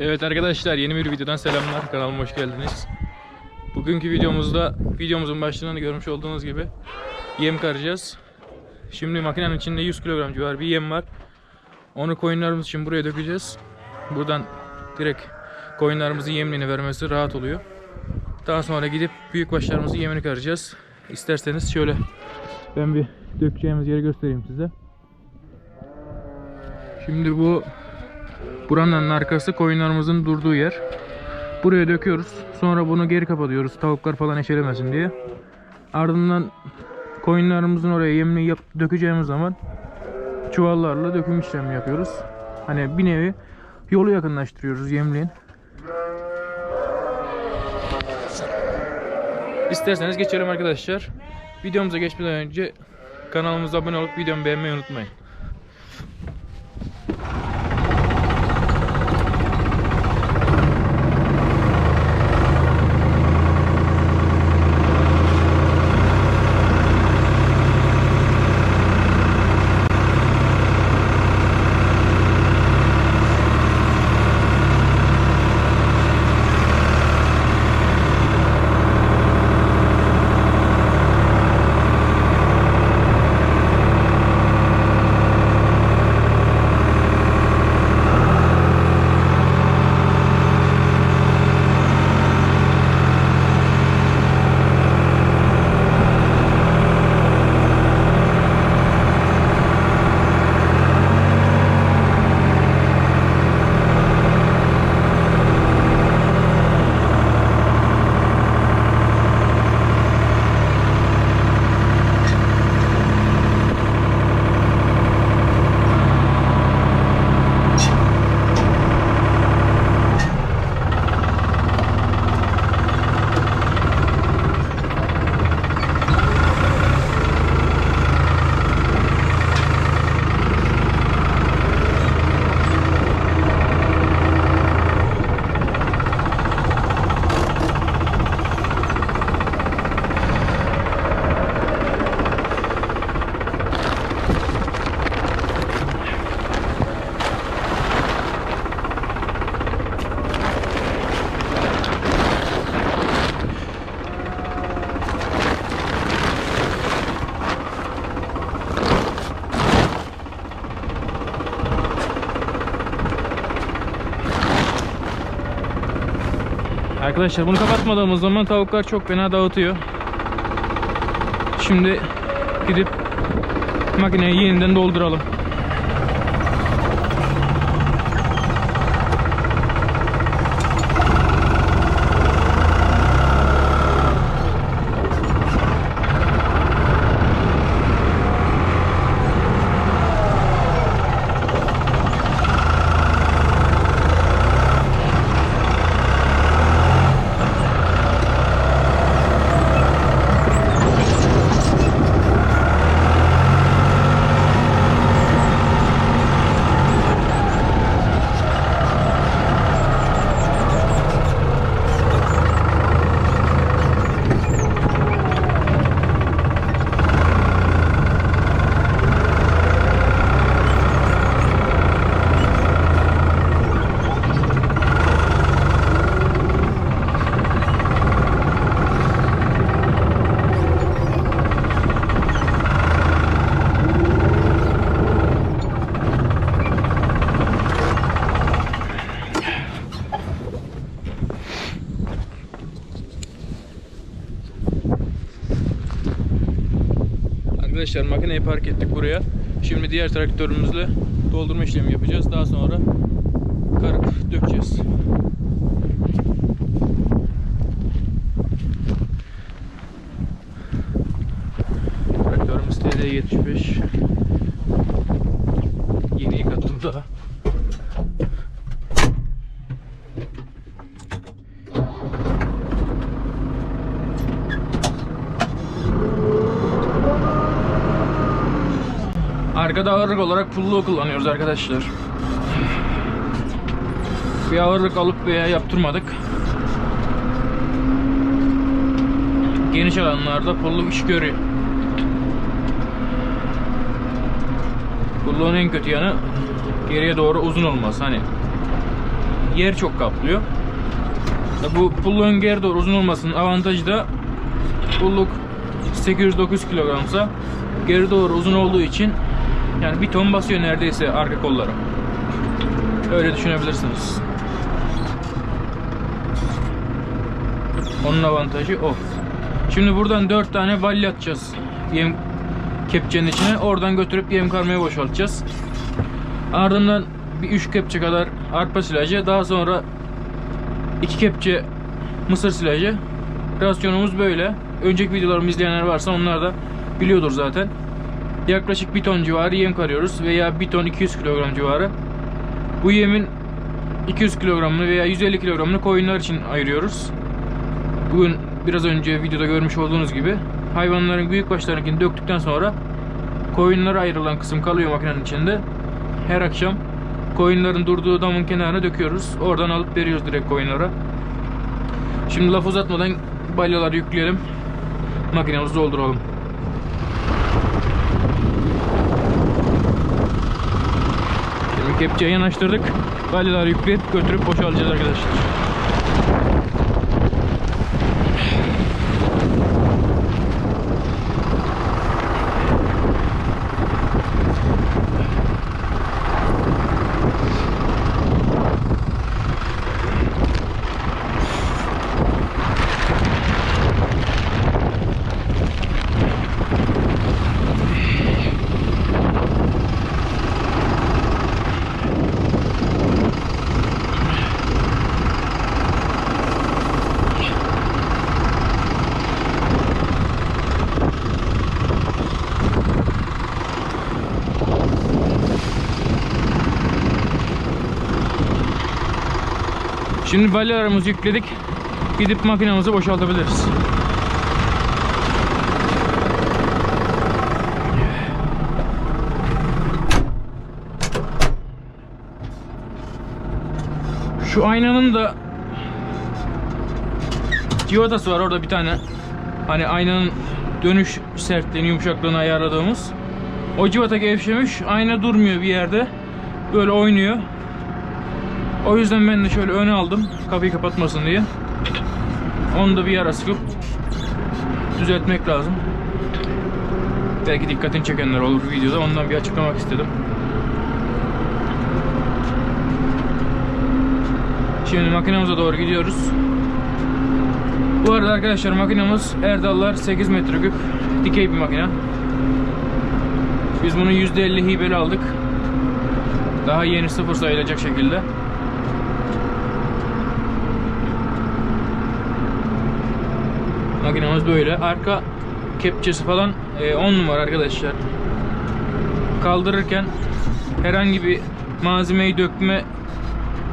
Evet arkadaşlar yeni bir videodan selamlar. Kanalıma hoş geldiniz. Bugünkü videomuzda videomuzun başlığını görmüş olduğunuz gibi yem karacağız. Şimdi makinenin içinde 100 kilogram civarı bir yem var. Onu koyunlarımız için buraya dökeceğiz. Buradan direkt koyunlarımızın yemliğini vermesi rahat oluyor. Daha sonra gidip büyük başlarımızın yemini karacağız. İsterseniz şöyle ben bir dökeceğimiz yeri göstereyim size. Şimdi bu Buranın arkası koyunlarımızın durduğu yer. Buraya döküyoruz. Sonra bunu geri kapatıyoruz. Tavuklar falan eşelemesin diye. Ardından koyunlarımızın oraya yemini yap dökeceğimiz zaman çuvallarla döküm işlemi yapıyoruz. Hani bir nevi yolu yakınlaştırıyoruz yemliğin. İsterseniz geçelim arkadaşlar. Videomuza geçmeden önce kanalımıza abone olup videomu beğenmeyi unutmayın. Arkadaşlar bunu kapatmadığımız zaman tavuklar çok fena dağıtıyor. Şimdi gidip makineyi yeniden dolduralım. Arkadaşlar makineyi park ettik buraya. Şimdi diğer traktörümüzle doldurma işlemi yapacağız. Daha sonra karıp dökeceğiz. Traktörümüz TD75. Yeni yıkattım daha. Arkada ağırlık olarak pulluğu kullanıyoruz arkadaşlar. Bir ağırlık alıp veya yaptırmadık. Geniş alanlarda pulluk iş görüyor. Pulluğun en kötü yanı geriye doğru uzun olması. Hani yer çok kaplıyor. Ya Bu pulluğun geri doğru uzun olmasının avantajı da pulluk 809 kilogramsa geri doğru uzun olduğu için yani bir ton basıyor neredeyse arka kolları. Öyle düşünebilirsiniz. Onun avantajı o. Şimdi buradan 4 tane balya atacağız. Yem kepçenin içine. Oradan götürüp yem karmaya boşaltacağız. Ardından bir 3 kepçe kadar arpa silajı. Daha sonra 2 kepçe mısır silajı. Rasyonumuz böyle. Önceki videolarımı izleyenler varsa onlar da biliyordur zaten. Yaklaşık 1 ton civarı yem karıyoruz veya 1 ton 200 kilogram civarı. Bu yemin 200 kilogramını veya 150 kilogramını koyunlar için ayırıyoruz. Bugün biraz önce videoda görmüş olduğunuz gibi hayvanların büyük başlarınkini döktükten sonra koyunlara ayrılan kısım kalıyor makinenin içinde. Her akşam koyunların durduğu damın kenarına döküyoruz. Oradan alıp veriyoruz direkt koyunlara. Şimdi laf uzatmadan balyaları yükleyelim. Makinemizi dolduralım. Şimdi kepçeyi yanaştırdık. Balyaları yükleyip götürüp boşaltacağız arkadaşlar. Şimdi balyalarımızı yükledik. Gidip makinemizi boşaltabiliriz. Şu aynanın da civatası var orada bir tane. Hani aynanın dönüş sertliğini, yumuşaklığını ayarladığımız. O civata gevşemiş. Ayna durmuyor bir yerde. Böyle oynuyor. O yüzden ben de şöyle öne aldım. Kapıyı kapatmasın diye. Onu da bir ara sıkıp düzeltmek lazım. Belki dikkatini çekenler olur videoda. Ondan bir açıklamak istedim. Şimdi makinemize doğru gidiyoruz. Bu arada arkadaşlar makinemiz Erdallar 8 metreküp dikey bir makine. Biz bunu %50 hibeli aldık. Daha yeni sıfır sayılacak şekilde. Makinemiz böyle. Arka kepçesi falan 10 numara arkadaşlar. Kaldırırken herhangi bir malzemeyi dökme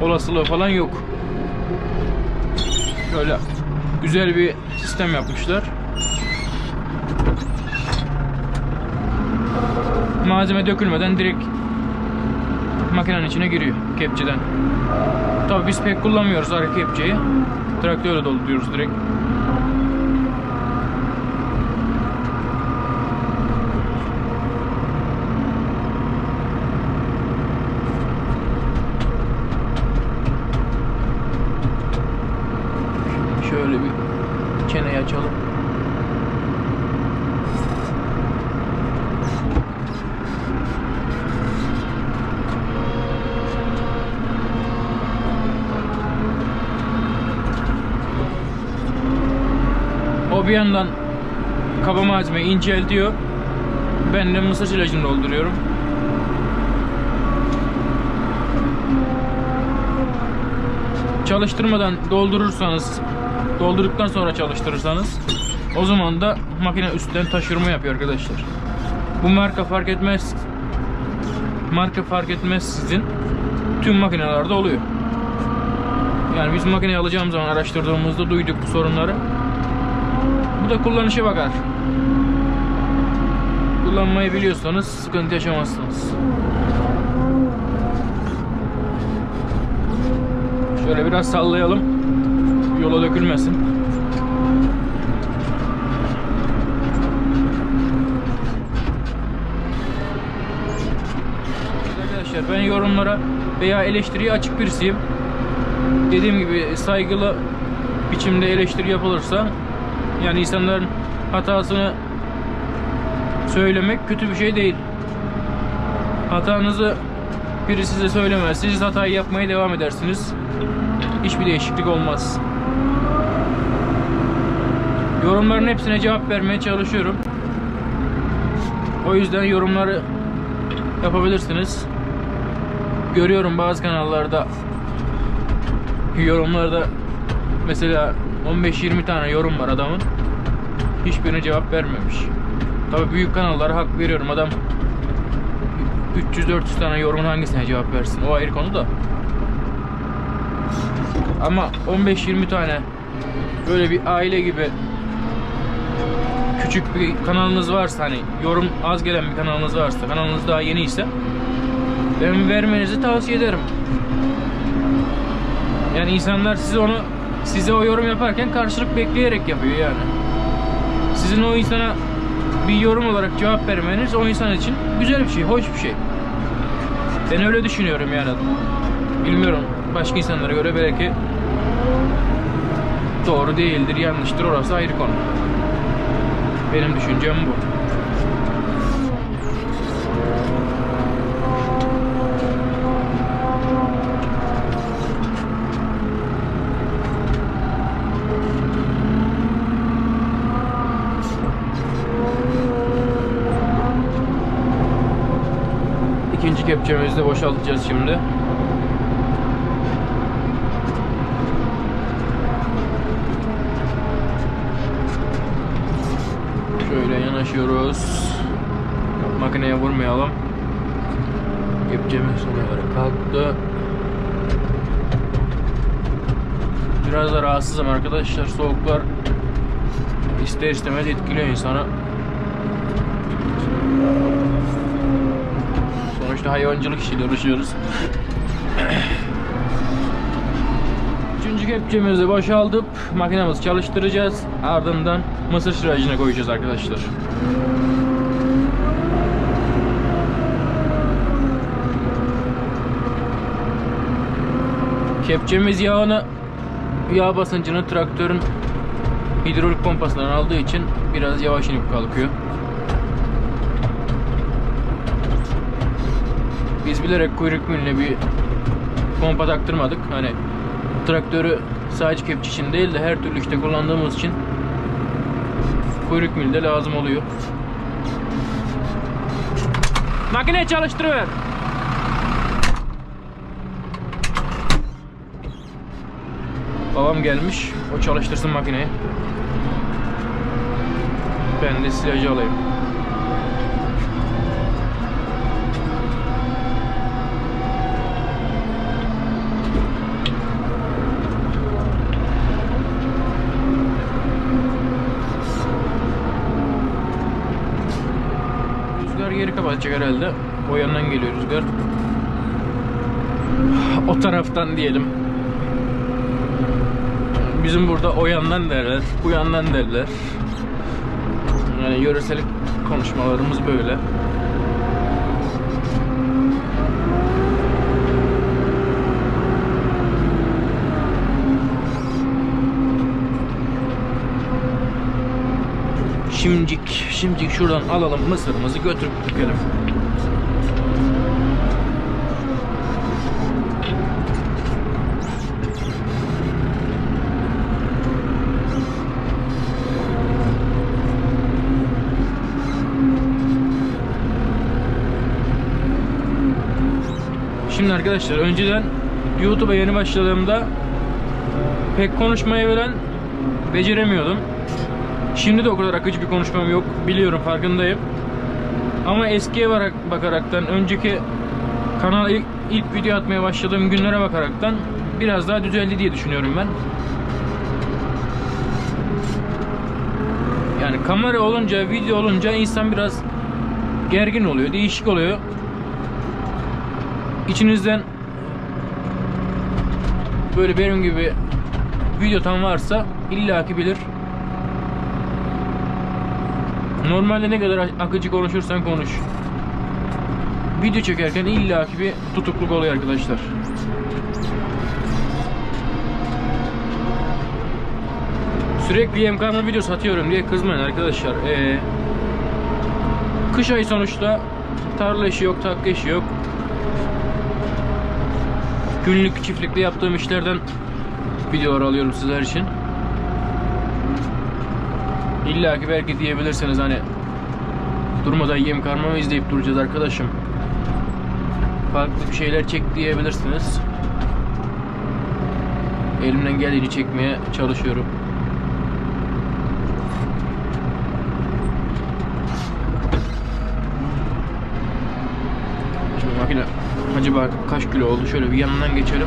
olasılığı falan yok. Şöyle güzel bir sistem yapmışlar. Malzeme dökülmeden direkt makinenin içine giriyor kepçeden. Tabii biz pek kullanmıyoruz arka kepçeyi. Traktörle dolduruyoruz direkt. Şöyle bir çeneyi açalım. O bir yandan kaba malzemeyi inceltiyor. Ben de mısır silajını dolduruyorum. Çalıştırmadan doldurursanız, doldurduktan sonra çalıştırırsanız o zaman da makine üstten taşırma yapıyor arkadaşlar. Bu marka fark etmez. Marka fark etmez sizin. Tüm makinelerde oluyor. Yani biz makineyi alacağım zaman araştırdığımızda duyduk bu sorunları. Da kullanışa bakar. Kullanmayı biliyorsanız sıkıntı yaşamazsınız. Şöyle biraz sallayalım. Yola dökülmesin. Arkadaşlar ben yorumlara veya eleştiriye açık birisiyim. dediğim gibi saygılı biçimde eleştiri yapılırsa yani insanların hatasını söylemek kötü bir şey değil. Hatanızı biri size söylemez. Siz hatayı yapmaya devam edersiniz. Hiçbir değişiklik olmaz. Yorumların hepsine cevap vermeye çalışıyorum. O yüzden yorumları yapabilirsiniz. Görüyorum bazı kanallarda yorumlarda mesela 15-20 tane yorum var adamın. Hiçbirine cevap vermemiş. Tabi büyük kanallara hak veriyorum. Adam 300-400 tane yorumun hangisine cevap versin? O ayrı konu da. Ama 15-20 tane böyle bir aile gibi küçük bir kanalınız varsa hani yorum az gelen bir kanalınız varsa kanalınız daha yeni ise ben vermenizi tavsiye ederim. Yani insanlar size onu size o yorum yaparken karşılık bekleyerek yapıyor yani. Sizin o insana bir yorum olarak cevap vermeniz o insan için güzel bir şey, hoş bir şey. Ben öyle düşünüyorum yani. Bilmiyorum başka insanlara göre belki doğru değildir, yanlıştır orası ayrı konu. Benim düşüncem bu. İkinci kepçemizi de boşaltacağız şimdi. Şöyle yanaşıyoruz. Makineye vurmayalım. Kepçemiz göre kalktı. Biraz da rahatsızım arkadaşlar. Soğuklar ister istemez etkiliyor insanı. Sonuçta hayvancılık işiyle uğraşıyoruz. Üçüncü kepçemizi boşaltıp makinemizi çalıştıracağız. Ardından mısır şıracına koyacağız arkadaşlar. Kepçemiz yağını yağ basıncını traktörün hidrolik pompasından aldığı için biraz yavaş inip kalkıyor. Biz bilerek kuyruk milline bir pompa taktırmadık. Hani traktörü sadece kepçe için değil de her türlü işte kullandığımız için kuyruk milde lazım oluyor. Makine çalıştırıver. Babam gelmiş. O çalıştırsın makineyi. Ben de silajı alayım. Kapatacak herhalde. O yandan geliyor rüzgar. O taraftan diyelim. Bizim burada o yandan derler, bu yandan derler. Yani yöresel konuşmalarımız böyle. Şimdicik, şimdicik şuradan alalım mısırımızı götürüp dökelim. Şimdi arkadaşlar önceden YouTube'a yeni başladığımda pek konuşmayı veren beceremiyordum. Şimdi de o kadar akıcı bir konuşmam yok. Biliyorum farkındayım. Ama eskiye bakarak, bakaraktan önceki kanal ilk, ilk video atmaya başladığım günlere bakaraktan biraz daha düzeldi diye düşünüyorum ben. Yani kamera olunca, video olunca insan biraz gergin oluyor, değişik oluyor. İçinizden böyle benim gibi video tam varsa illaki bilir. Normalde ne kadar akıcı konuşursan konuş. Video çekerken illaki bir tutukluk oluyor arkadaşlar. Sürekli YMK'nın video satıyorum diye kızmayın arkadaşlar. Ee, kış ayı sonuçta tarla işi yok, takka işi yok. Günlük çiftlikte yaptığım işlerden videolar alıyorum sizler için. İlla ki belki diyebilirsiniz hani durmadan yem karma mı izleyip duracağız arkadaşım. Farklı bir şeyler çek diyebilirsiniz. Elimden geldiğince çekmeye çalışıyorum. Şimdi makine acaba kaç kilo oldu? Şöyle bir yanından geçelim.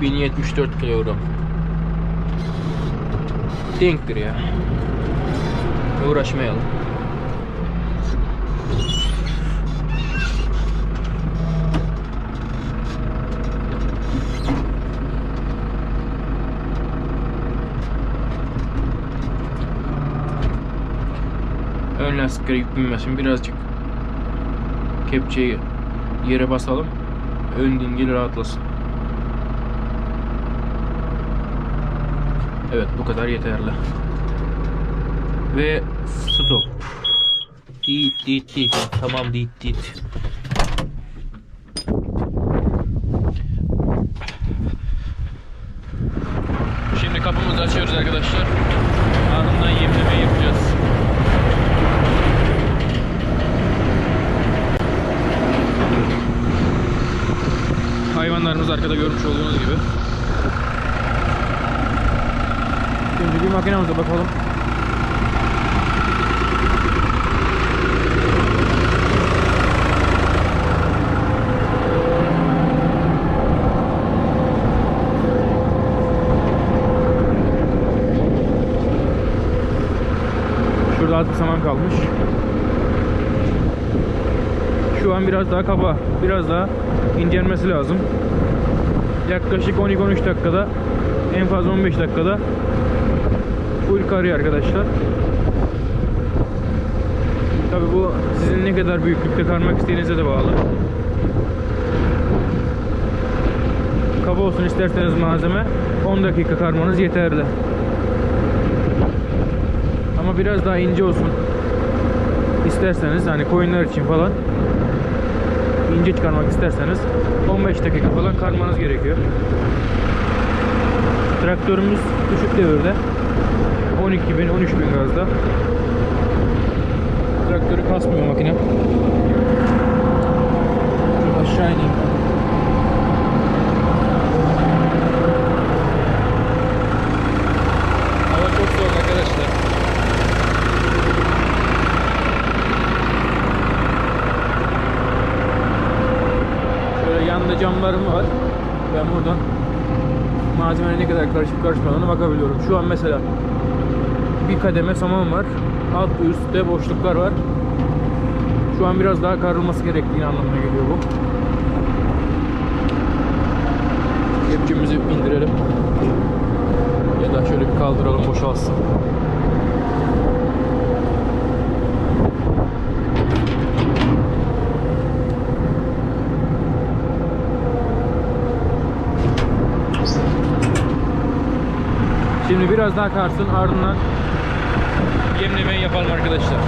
1074 kilogram. Denktir ya. Uğraşmayalım. Ön lastikleri yük binmesin. Birazcık kepçeyi yere basalım. Ön dingil rahatlasın. Evet bu kadar yeterli. Ve stop. Dit dit dit. Tamam dit dit. Şimdi kapımızı açıyoruz arkadaşlar. Ardından yemleme yapacağız. Hayvanlarımız arkada görmüş olduğunuz gibi. Bir makinemize bakalım. Şurada az bir saman kalmış. Şu an biraz daha kaba, biraz daha incelmesi lazım. Yaklaşık 12-13 dakikada, en fazla 15 dakikada full karıyor arkadaşlar. Tabi bu sizin ne kadar büyüklükte karmak istediğinize de bağlı. Kaba olsun isterseniz malzeme 10 dakika karmanız yeterli. Ama biraz daha ince olsun isterseniz hani koyunlar için falan ince çıkarmak isterseniz 15 dakika falan karmanız gerekiyor. Traktörümüz düşük devirde 12 bin 13 bin gazda. Traktörü kasmıyor makine. Şöyle aşağı ineyim. Hava çok soğuk arkadaşlar. Şöyle yanında camlarım var. Ben buradan malzemenin ne kadar karışıp karışmadığına bakabiliyorum. Şu an mesela bir kademe saman var. Alt üstte boşluklar var. Şu an biraz daha karılması gerektiğini anlamına geliyor bu. Kepçemizi indirelim. Ya da şöyle bir kaldıralım boşalsın. Şimdi biraz daha karsın ardından yemlemeyi yapalım arkadaşlar.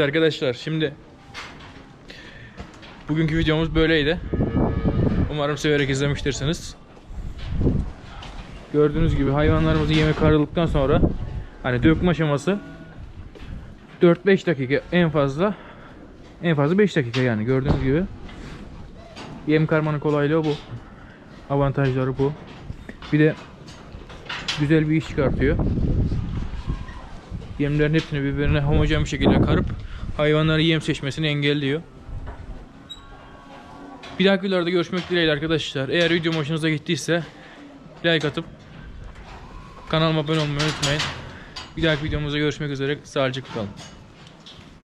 Evet arkadaşlar şimdi bugünkü videomuz böyleydi. Umarım severek izlemiştirsiniz. Gördüğünüz gibi hayvanlarımızı yemek ayrıldıktan sonra hani dökme aşaması 4-5 dakika en fazla en fazla 5 dakika yani gördüğünüz gibi. Yem karmanın kolaylığı bu. Avantajları bu. Bir de güzel bir iş çıkartıyor. Yemlerin hepsini birbirine homojen bir şekilde karıp hayvanların yem seçmesini engelliyor. Bir dahaki videolarda görüşmek dileğiyle arkadaşlar. Eğer videom hoşunuza gittiyse like atıp kanalıma abone olmayı unutmayın. Bir dahaki videomuzda görüşmek üzere. Sağlıcakla kalın.